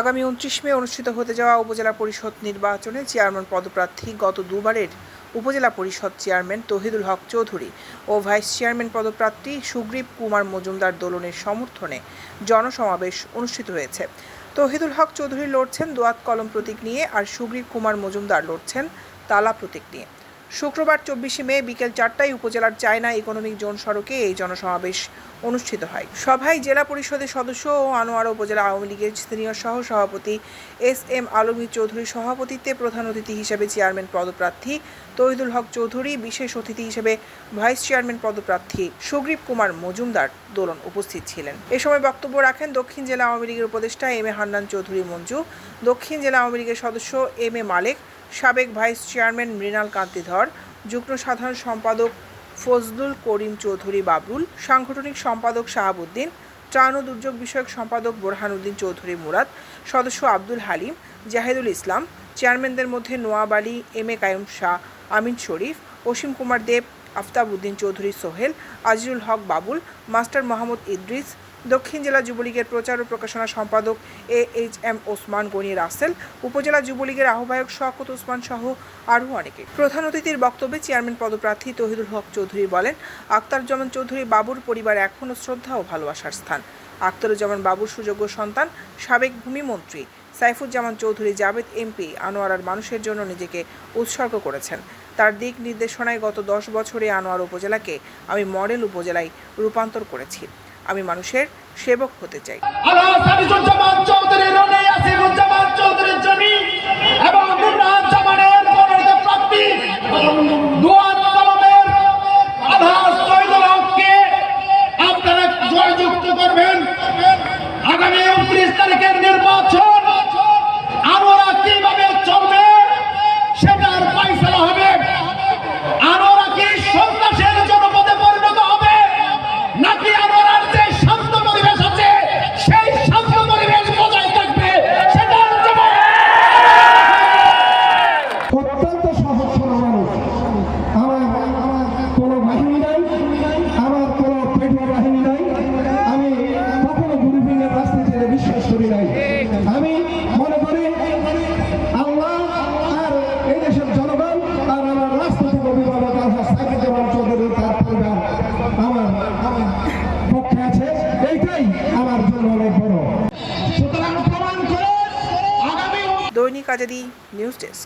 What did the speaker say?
আগামী উনত্রিশ মে অনুষ্ঠিত হতে যাওয়া উপজেলা পরিষদ নির্বাচনে চেয়ারম্যান পদপ্রার্থী গত দুবারের উপজেলা পরিষদ চেয়ারম্যান তহিদুল হক চৌধুরী ও ভাইস চেয়ারম্যান পদপ্রার্থী সুগ্রীব কুমার মজুমদার দোলনের সমর্থনে জনসমাবেশ অনুষ্ঠিত হয়েছে। তহিদুল হক চৌধুরী লড়ছেন দোয়াত কলম প্রতীক নিয়ে আর সুগ্রীব কুমার মজুমদার লড়ছেন তালা প্রতীক নিয়ে। শুক্রবার চব্বিশে মে বিকেল চারটায় উপজেলার চায়না ইকোনমিক জোন সড়কে এই জনসমাবেশ অনুষ্ঠিত হয়। সভায় জেলা পরিষদের সদস্য ও আনোয়ারা উপজেলা আওয়ামী লীগের সিনিয়র সহ সভাপতি এস এম আলমগীর চৌধুরীর সভাপতিত্বে প্রধান অতিথি হিসেবে চেয়ারম্যান পদপ্রার্থী তহিদুল হক চৌধুরী, বিশেষ অতিথি হিসেবে ভাইস চেয়ারম্যান পদপ্রার্থী সুগ্রীব কুমার মজুমদার দোলন উপস্থিত ছিলেন। এ সময় বক্তব্য রাখেন দক্ষিণ জেলা আওয়ামী লীগের উপদেষ্টা এম এ হান্নান চৌধুরী মঞ্জু, দক্ষিণ জেলা আওয়ামী লীগের সদস্য এম এ মালেক সাবেক ভাইস চেয়ারম্যান মৃণাল কান্তি ধর যুগ্ম সাধারণ সম্পাদক ফজলুল করিম চৌধুরী বাবুল সাংগঠনিক সম্পাদক শাহাবুদ্দিন, ত্রাণ ও দুর্যোগ বিষয়ক সম্পাদক বোরহানুদ্দিন চৌধুরী মুরাদ, সদস্য আব্দুল হালিম, জাহিদুল ইসলাম, চেয়ারম্যানদের মধ্যে Noab Ali, M A Kayum Shah, Amin Sharif, Asim Kumar Deb, Aftab Uddin Chowdhury Sohel, Azizul Haque Babul, master Mohammad Idris দক্ষিণ জেলা যুবলীগের প্রচার ও প্রকাশনা সম্পাদক A H M Osman Gani Russell, উপজেলা যুবলীগের আহ্বায়ক শওকত ওসমান সহ আরও অনেকে। প্রধান অতিথির বক্তব্যে চেয়ারম্যান পদপ্রার্থী তহিদুল হক চৌধুরী বলেন আক্তারুজ্জামান চৌধুরী বাবুর পরিবার এখনও শ্রদ্ধা ও ভালোবাসার স্থান। আক্তারুজ্জামান বাবুর সুযোগ্য সন্তান, সাবেক ভূমিমন্ত্রী সাইফুজ্জামান চৌধুরী জাভেদ এমপি আনোয়ারার মানুষের জন্য নিজেকে উৎসর্গ করেছেন। তার দিক নির্দেশনায় গত দশ বছরে আনোয়ার উপজেলাকে আমি মডেল উপজেলায় রূপান্তর করেছি। আমি মানুষের সেবক হতে চাই। অনেক বড়। দৈনিক আজাদি নিউজ ডেস্ক।